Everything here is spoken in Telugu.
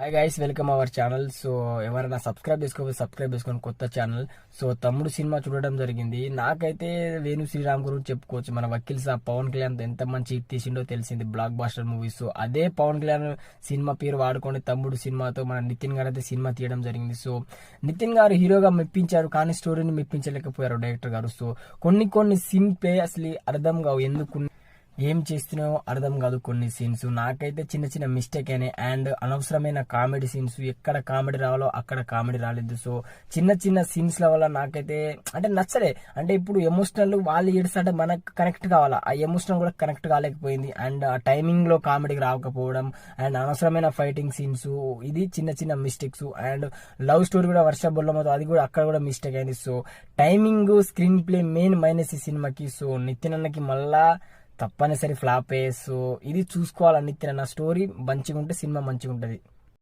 Hi guys welcome our channel so ఎవరైనా సబ్స్క్రైబ్ చేసుకోవాలి సబ్స్క్రైబ్ చేసుకొని కొత్త ఛానల్ సో తమ్ముడు సినిమా చూడడం జరిగింది. నాకైతే వేణు శ్రీరామ్ గురించి చెప్పుకోవచ్చు. మన వకీల్ సాబ్ పవన్ కళ్యాణ్ ఎంత మంచి తీసిండో తెలిసింది బ్లాక్ బాస్టర్ మూవీస్ సో అదే పవన్ కళ్యాణ్ సినిమా పేరు వాడుకొని తమ్ముడు సినిమాతో మన నితిన్ గారు అయితే సినిమా తీయడం జరిగింది. సో నితిన్ గారు హీరోగా మెప్పించారు కానీ స్టోరీని మెప్పించలేకపోయారు డైరెక్టర్ గారు. సో కొన్ని కొన్ని సీన్ ప్లే అసలు అర్థం కావు. ఎందుకు ఏం చేస్తున్నావో అర్థం కాదు కొన్ని సీన్స్ నాకైతే చిన్న చిన్న మిస్టేక్ అయినాయి. అండ్ అనవసరమైన కామెడీ సీన్స్ ఎక్కడ కామెడీ రావాలో అక్కడ కామెడీ రాలేదు. సో చిన్న చిన్న సీన్స్ల వల్ల నాకైతే అంటే నచ్చలే. అంటే ఇప్పుడు ఎమోషనల్ వాళ్ళు ఏడుస్తుంటే మనకు కనెక్ట్ కావాలా? ఆ ఎమోషనల్ కూడా కనెక్ట్ కాలేకపోయింది. అండ్ ఆ టైమింగ్లో కామెడీకి రాకపోవడం అండ్ అనవసరమైన ఫైటింగ్ సీన్స్ ఇది చిన్న చిన్న మిస్టేక్స్ అండ్ లవ్ స్టోరీ కూడా వర్ష బొల్లమతో అది కూడా అక్కడ కూడా మిస్టేక్ అయింది. So timing screenplay main minus ఈ సినిమాకి సో నితిన్ అన్నకి మళ్ళా తప్పనిసరి ఫ్లాప్ అయ్యే ఇది చూసుకోవాలి నిత్యం నా స్టోరీ మంచిగా ఉంటే సినిమా మంచిగా ఉంటుంది